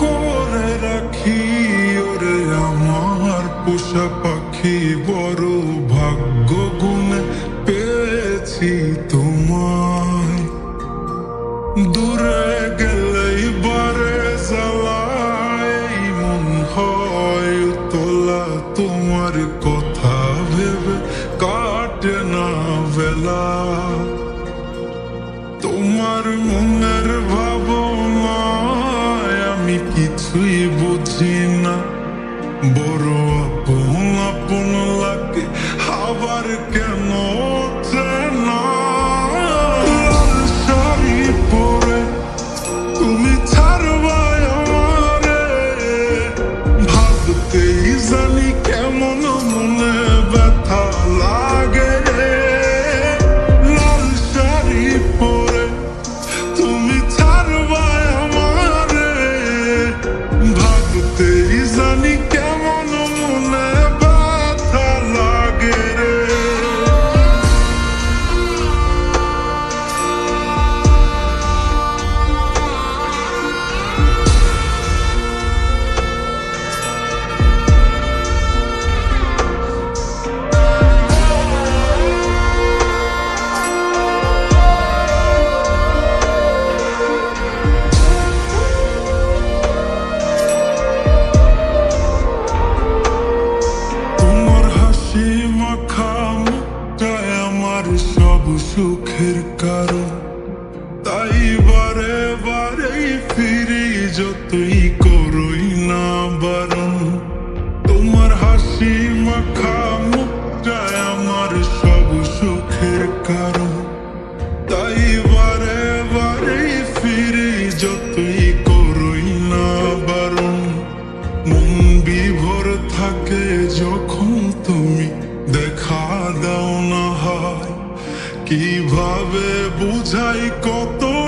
করে রাখি ওরে আমার পোষা পাখি বড় পেয়েছি তোমায় দূরে গেলেই বারে জ্বালায় তোলা তোমার কথা ভেবে কাটে না তোমার মনের ভাবনায় працює будина боротьба. সুখের কারণ। তাই বারে বারে ফিরি যতই করই না বারণ। তোমার হাসি মাখা মুখটায় আমার সব সুখের কারণ। তাই বারে বারে ফিরি যতই কীভাবে বুঝাই কতটা